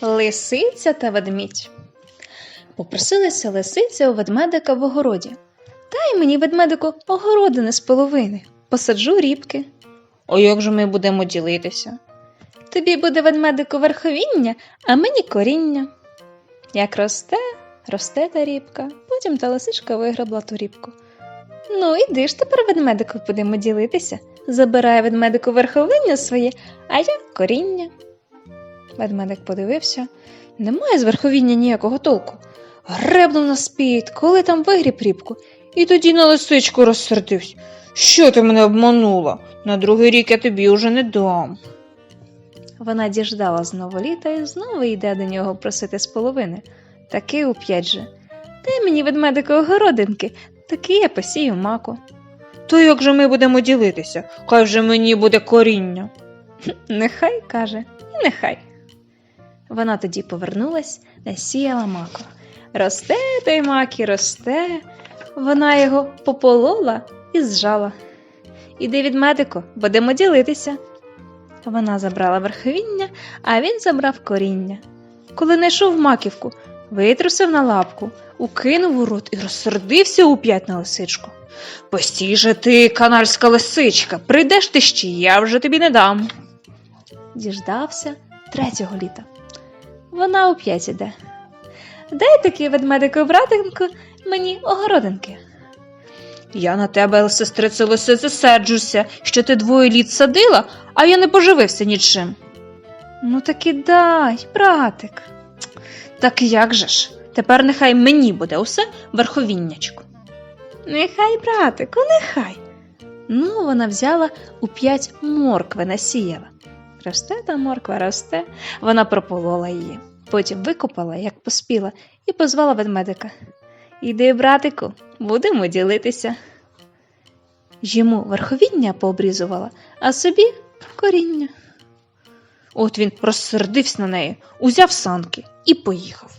Лисиця та ведмідь. Попросилася лисиця у ведмедика в огороді. Дай мені, ведмедику, огородини з половини, посаджу рібки. А як же ми будемо ділитися? Тобі буде ведмедику верховіння, а мені коріння. Як росте, росте та рібка, потім та лисичка виграбла ту рібку. Ну, іди ж тепер, ведмедику, будемо ділитися. Забирає ведмедику верховиння своє, а я коріння. Ведмедик подивився, немає з верховіння ніякого толку. Гребнув на спід, коли там вигріб рібку, і тоді на лисичку розсердився. Що ти мене обманула? На другий рік я тобі уже не дам. Вона діждала знову літа і знову йде до нього просити з половини. Таки уп'ять же. Дай мені ведмедику огородинки, таки я посію маку. То як же ми будемо ділитися? Хай вже мені буде коріння. Нехай каже, нехай. Вона тоді повернулась, насіяла маку. Росте той мак і росте. Вона його пополола і зжала. Іди від медику, будемо ділитися. Вона забрала верховіння, а він забрав коріння. Коли знайшов маківку, витрусив на лапку, укинув у рот і розсердився уп'ять на лисичку. Постій же ти, канальська лисичка, прийдеш ти ще, я вже тобі не дам. Діждався третього літа. Вона уп'ять іде. Дай таки ведмедику братинку мені огородинки. Я на тебе, сестрице лисице, серджуся, що ти двоє літ садила, а я не поживився нічим. Ну таки дай, братик. Так як же ж? Тепер нехай мені буде усе верховіннячко. Нехай, братику, нехай. Ну, вона взяла у п'ять моркви насіяла. Росте та морква росте, вона прополола її. Потім викопала, як поспіла, і позвала ведмедика. Іди, братику, будемо ділитися. Йому верховіння пообрізувала, а собі коріння. От він розсердився на неї, узяв санки і поїхав.